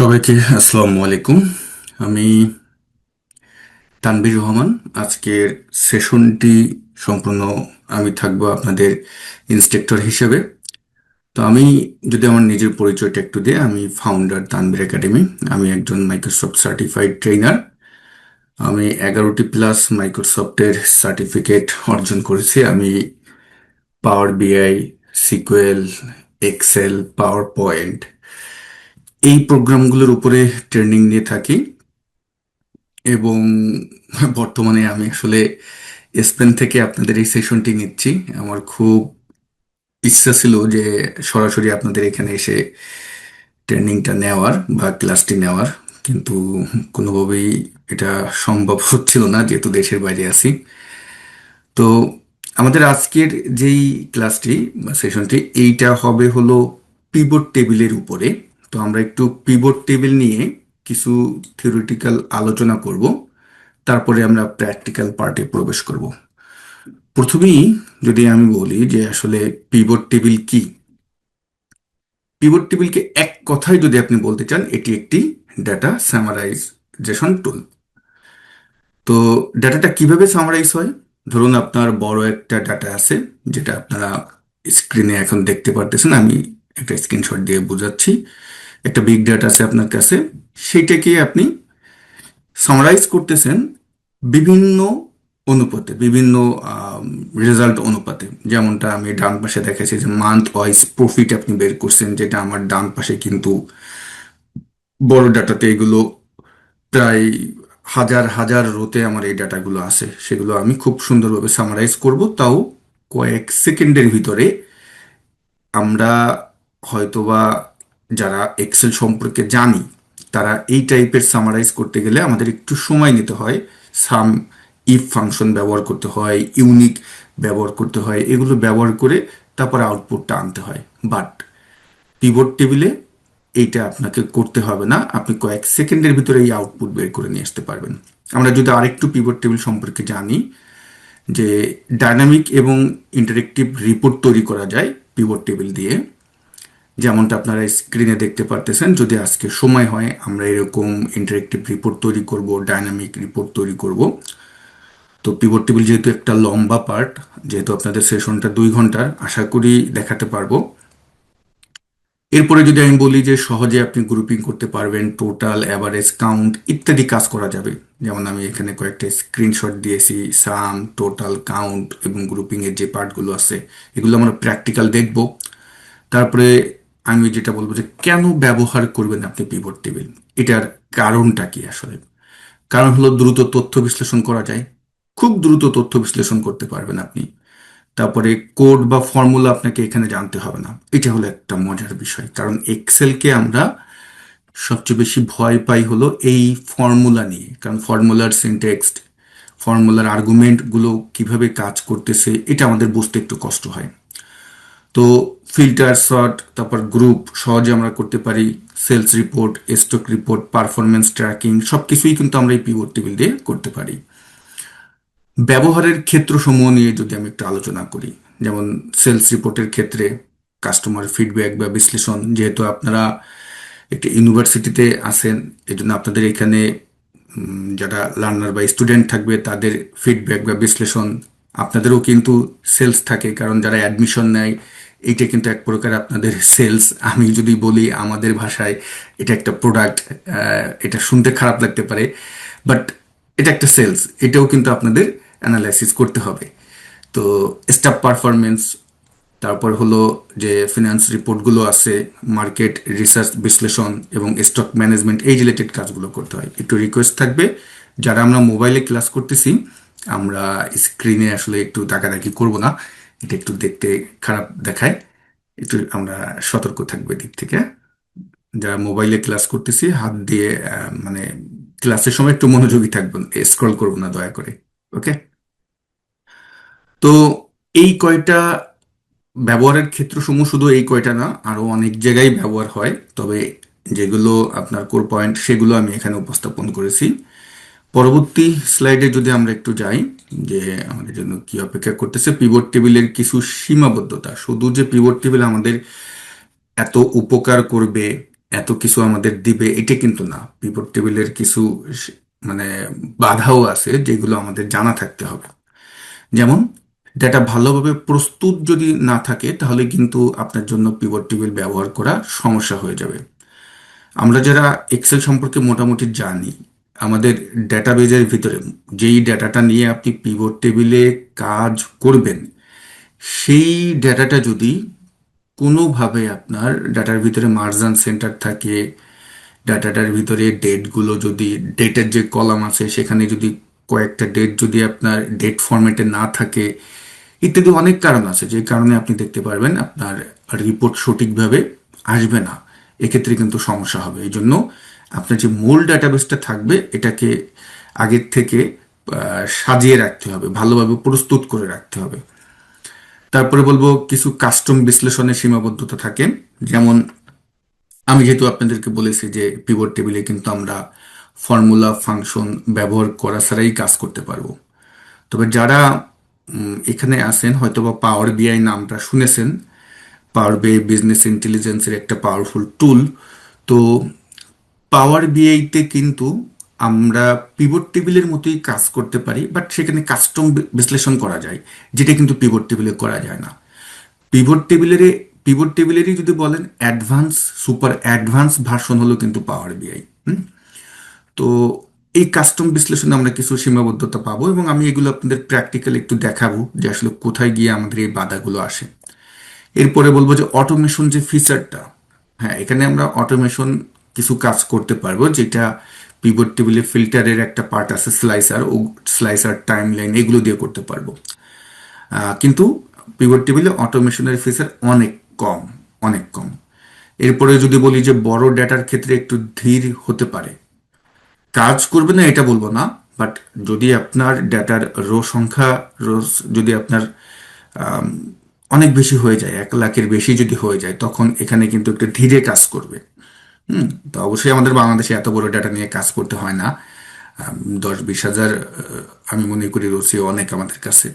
সবাইকে আসসালামু আলাইকুম। আমি তানভীর রহমান। আজকের সেশনটি সম্পূর্ণ আমি থাকব আপনাদের ইনস্ট্রাক্টর হিসেবে। তো আমি যদি আমার নিজের পরিচয়টা একটু দিই, আমি ফাউন্ডার তানভীর একাডেমি। আমি একজন মাইক্রোসফট সার্টিফাইড ট্রেনার আমি এগারোটি প্লাস মাইক্রোসফটের সার্টিফিকেট অর্জন করেছি। আমি পাওয়ার বিআই সিকুয়েল এক্সেল পাওয়ার পয়েন্ট এই প্রোগ্রামগুলোর উপরে ট্রেনিং নিয়ে থাকি এবং বর্তমানে আমি আসলে স্পেন থেকে আপনাদের এই সেশনটি নিচ্ছি। আমার খুব ইচ্ছা ছিল যে সরাসরি আপনাদের এখানে এসে ট্রেনিংটা নেওয়ার বা ক্লাসটি নেওয়ার, কিন্তু কোনোভাবেই এটা সম্ভব হচ্ছিল না, যেহেতু দেশের বাইরে আছি। তো আমাদের আজকের যেই ক্লাসটি বা সেশনটি, এইটা হবে হলো পিভট টেবিলের উপরে। তো আমরা একটু পিভট টেবিল নিয়ে কিছু থিওরিটিক্যাল আলোচনা করব। তারপরে আমরা প্র্যাকটিক্যাল পার্টে প্রবেশ করব। প্রথমেই যদি আমি বলি যে আসলে পিভট টেবিল কি? পিভট টেবিলকে এক কথায় যদি আপনি বলতে চান, এটি একটি ডাটা সামারাইজেশন টুল তো ডাটাটা কীভাবে সামারাইজ হয়? ধরুন আপনার বড় একটা ডাটা আছে, যেটা আপনারা স্ক্রিনে এখন দেখতে পারতেছেন। আমি একটা স্ক্রিনশট দিয়ে বোঝাচ্ছি। একটা বিগ ডাটা আছে আপনার কাছে সেইটাকে আপনি সামারাইজ করতেছেন বিভিন্ন অনুপাতে, বিভিন্ন রেজাল্ট অনুপাতে। যেমনটা আমি ডান পাশে দেখাচ্ছি যে মান্থ ওয়াইজ প্রফিট আপনি বের করছেন, যেটা আমার ডান পাশে কিন্তু বড় ডাটাতে এগুলো প্রায় হাজার হাজার রোতে আমার এই ডাটাগুলো আছে। সেগুলো আমি খুব সুন্দরভাবে সামারাইজ করব। তাও কয়েক সেকেন্ডের ভিতরে আমরা হয়তোবা যারা এক্সেল সম্পর্কে জানি, তারা এই টাইপের সামারাইজ করতে গেলে আমাদের একটু সময় নিতে হয়। সাম ইফ ফাংশন ব্যবহার করতে হয় ইউনিক ব্যবহার করতে হয়, এগুলো ব্যবহার করে তারপর আউটপুটটা আনতে হয়। বাট পিভট টেবিলে এইটা আপনাকে করতে হবে না, আপনি কয়েক সেকেন্ডের ভিতরে এই আউটপুট বের করে নিয়ে আসতে পারবেন। আমরা যদি আরেকটু পিভট টেবিল সম্পর্কে জানি, যে ডাইনামিক এবং ইন্টারেক্টিভ রিপোর্ট তৈরি করা যায় পিভট টেবিল দিয়ে যেমনটা আপনারা স্ক্রিনে দেখতে পারতেছেন, যদি আজকে সময় হয়, আমরা এরকম ইন্টারেক্টিভ রিপোর্ট তৈরি করব ডাইনামিক রিপোর্ট তৈরি করব। তো পিভট টেবিল যেহেতু একটা লম্বা পার্ট যেহেতু আপনাদের সেশনটা দুই ঘণ্টার, আশা করি দেখাতে পারব। এরপরে যদি আমি বলি যে সহজে আপনি গ্রুপিং করতে পারবেন টোটাল অ্যাভারেজ কাউন্ট ইত্যাদি কাজ করা যাবে। যেমন আমি এখানে কয়েকটা স্ক্রিনশট দিয়েছি সাম টোটাল কাউন্ট এবং গ্রুপিংয়ের যে পার্টগুলো আছে, এগুলো আমরা প্র্যাকটিক্যাল দেখব। তারপরে আমি যেটা বলব যে কেন ব্যবহার করবেন আপনি পিভট টেবিল এটার কারণটা কি আসলে? কারণ হলো দ্রুত তথ্য বিশ্লেষণ করা যায়। খুব দ্রুত তথ্য বিশ্লেষণ করতে পারবেন আপনি। তারপরে কোড বা ফর্মুলা আপনাকে এখানে জানতে হবে না। এটা হলো একটা মজার বিষয়। কারণ এক্সেলকে আমরা সবচেয়ে বেশি ভয় পাই হলো এই ফর্মুলা নিয়ে। কারণ ফর্মুলার সিনটেক্সট ফর্মুলার আর্গুমেন্টগুলো কীভাবে কাজ করতেছে, এটা আমাদের বুঝতে একটু কষ্ট হয়। তো ফিল্টার শর্ট তারপর গ্রুপ সহজে আমরা করতে পারি sales report stock report performance tracking সব কিছুই কিন্তু আমরা এই পিভট টেবিল দিয়ে করতে পারি। ব্যবহারের ক্ষেত্রসমূহ নিয়ে যদি আমি একটু আলোচনা করি, যেমন সেলস রিপোর্টের ক্ষেত্রে কাস্টমার ফিডব্যাক বা বিশ্লেষণ, যেহেতু আপনারা একটি ইউনিভার্সিটিতে আছেন এই জন্য আপনাদের এখানে যারা লার্নার বা স্টুডেন্ট থাকবে, তাদের ফিডব্যাক বা বিশ্লেষণ, আপনাদেরও কিন্তু সেলস থাকে, কারণ যারা অ্যাডমিশন নেয় এইটা কিন্তু এক প্রকার আপনাদের সেলস আমি যদি বলি আমাদের ভাষায় এটা একটা প্রোডাক্ট এটা শুনতে খারাপ লাগতে পারে বাট এটা একটা সেলস এটাও কিন্তু আপনাদের অ্যানালাইসিস করতে হবে। তো স্টাফ পারফরমেন্স তারপর হলো যে ফিনান্স রিপোর্টগুলো আছে মার্কেট রিসার্চ বিশ্লেষণ এবং স্টক ম্যানেজমেন্ট এই রিলেটেড কাজগুলো করতে হয়। একটু রিকোয়েস্ট থাকবে, যারা আমরা মোবাইলে ক্লাস করতেছি, আমরা স্ক্রিনে আসলে একটু ডাকাডাকি করব না। এটা একটু দেখতে খারাপ দেখায়, একটু আমরা সতর্ক থাকব দিক থেকে। যারা মোবাইলে ক্লাস করতেছি, হাত দিয়ে মানে ক্লাসের সময় একটু মনোযোগী থাকবেন স্ক্রল করব না, দয়া করে ওকে তো এই কয়টা ব্যবহারের ক্ষেত্র ক্ষেত্রসমূহ শুধু এই কয়টা না, আরও অনেক জায়গায় ব্যবহার হয়, তবে যেগুলো আপনার কোর পয়েন্ট সেগুলো আমি এখানে উপস্থাপন করেছি। পরবর্তী স্লাইডে যদি আমরা একটু যাই, যে আমাদের জন্য কি অপেক্ষা করতেছে পিভট টেবিলের কিছু সীমাবদ্ধতা। শুধু যে পিভট টেবিল আমাদের এত উপকার করবে, এত কিছু আমাদের দিবে, এটা কিন্তু না। পিভট টেবিলের কিছু মানে বাধাও আছে, যেগুলো আমাদের জানা থাকতে হবে। যেমন ডেটা ভালোভাবে প্রস্তুত যদি না থাকে, তাহলে কিন্তু আপনার জন্য পিভট টেবিল ব্যবহার করা সমস্যা হয়ে যাবে। আমরা যারা এক্সেল সম্পর্কে মোটামুটি জানি আমাদের ডেটাবেজের ভিতরে যেই ডেটাটা নিয়ে আপনি পিভট টেবিলে কাজ করবেন, সেই ডেটাটা যদি কোনোভাবে আপনার ডাটার ভিতরে মার্জান সেন্টার থাকে, ডাটাটার ভিতরে ডেটগুলো যদি ডেটের যে কলাম আছে, সেখানে যদি কয়েকটা ডেট যদি আপনার ডেট ফরম্যাটে না থাকে, ইত্যাদি অনেক কারণ আছে। যে কারণে আপনি দেখতে পারবেন আপনার রিপোর্ট সঠিকভাবে আসবে না। এক্ষেত্রে কিন্তু সমস্যা হবে। এই জন্য আপনার যে মূল ডাটাবেসটা থাকবে, এটাকে আগের থেকে সাজিয়ে রাখতে হবে, ভালোভাবে প্রস্তুত করে রাখতে হবে। তারপরে বলব, কিছু কাস্টম বিশ্লেষণের সীমাবদ্ধতা থাকে। যেমন, আমি যেহেতু আপনাদেরকে বলেছি যে পিভট টেবিলে কিন্তু আমরা ফর্মুলা ফাংশন ব্যবহার করা ছাড়াই কাজ করতে পারব। তবে যারা এখানে আছেন, হয়তোবা পাওয়ার বিআই নামটা শুনেছেন পাওয়ার বিজনেস ইন্টেলিজেন্সের একটা পাওয়ারফুল টুল তো পাওয়ার বিআইতে কিন্তু আমরা পিভট টেবিলের মতোই কাজ করতে পারি বাট সেখানে কাস্টম বিশ্লেষণ করা যায়, যেটা কিন্তু পিভট টেবিলে করা যায় না। পিভট টেবিলের পিভট টেবিলেরই যদি বলেন অ্যাডভান্স সুপার অ্যাডভান্স ভার্সন হলো কিন্তু পাওয়ার বিআই তো এই কাস্টম বিশ্লেষণে আমরা কিছু সীমাবদ্ধতা পাবো, এবং আমি এগুলো আপনাদের প্র্যাকটিক্যাল একটু দেখাবো যে আসলে কোথায় গিয়ে আমাদের এই বাধাগুলো আসে। এরপরে বলব যে অটোমেশন যে ফিচারটা হ্যাঁ এখানে আমরা অটোমেশন কিছু কাজ করতে পারব, যেটা পিভট টেবিলে ফিল্টারের একটা পার্ট আছে স্লাইসার ও স্লাইসার টাইম লাইন এগুলো দিয়ে করতে পারব। কিন্তু পিভট টেবিলে অটোমেশনের ফিচার অনেক কম অনেক কম। এরপরে যদি বলি যে বড় ডেটার ক্ষেত্রে একটু ধীর হতে পারে। কাজ করবে না, এটা বলব না বাট যদি আপনার ডেটার রো সংখ্যা রো যদি আপনার অনেক বেশি হয়ে যায়, এক লাখের বেশি যদি হয়ে যায়, তখন এখানে কিন্তু একটু ধীরে কাজ করবে। হুম, তো অবশ্যই আমাদের বাংলাদেশে এত বড় ডাটা নিয়ে কাজ করতে হয় না। দশ বিশ হাজার আমি মনে করি রোসি অনেক আমাদের কাছে।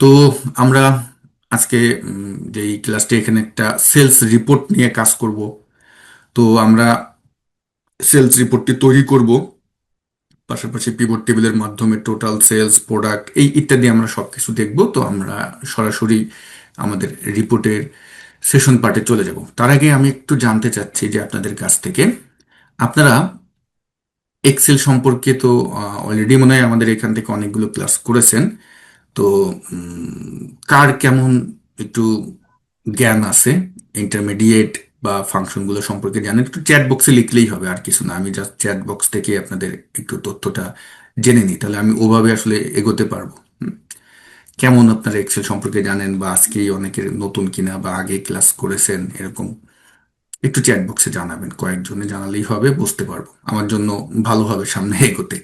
তো আমরা আজকে যে ক্লাসটি এখানে একটা সেলস রিপোর্ট নিয়ে কাজ করব। তো আমরা সেলস রিপোর্টটি তৈরি করব। পাশাপাশি পিভট টেবিলের মাধ্যমে টোটাল সেলস প্রোডাক্ট এই ইত্যাদি আমরা সব কিছু দেখব। তো আমরা সরাসরি আমাদের রিপোর্টের সেশন পার্টে চলে যাব। তার আগে আমি একটু জানতে চাচ্ছি যে আপনাদের কাছ থেকে, আপনারা এক্সেল সম্পর্কে তো অলরেডি মনে হয় আমাদের এখান থেকে অনেকগুলো ক্লাস করেছেন। তো কার কেমন একটু জ্ঞান আছে? ইন্টারমিডিয়েট বা ফাংশনগুলো সম্পর্কে জানেন একটু চ্যাট বক্সে লিখলেই হবে, আর কিছু না। আমি জাস্ট চ্যাট বক্স থেকে আপনাদের একটু তথ্যটা জেনে নিই, তাহলে আমি ওভাবে আসলে এগোতে পারব। কেমন আপনারা এক্সেল সম্পর্কে জানেন বা আজকেই অনেকের নতুন কিনা বা আগে ক্লাস করেছেন, এরকম? একটু চ্যাট বক্সে জানাবেন, কয়েকজনে জানালেই হবে, বুঝতে পারব। আমার জন্য ভালো হবে সামনে এগোতে।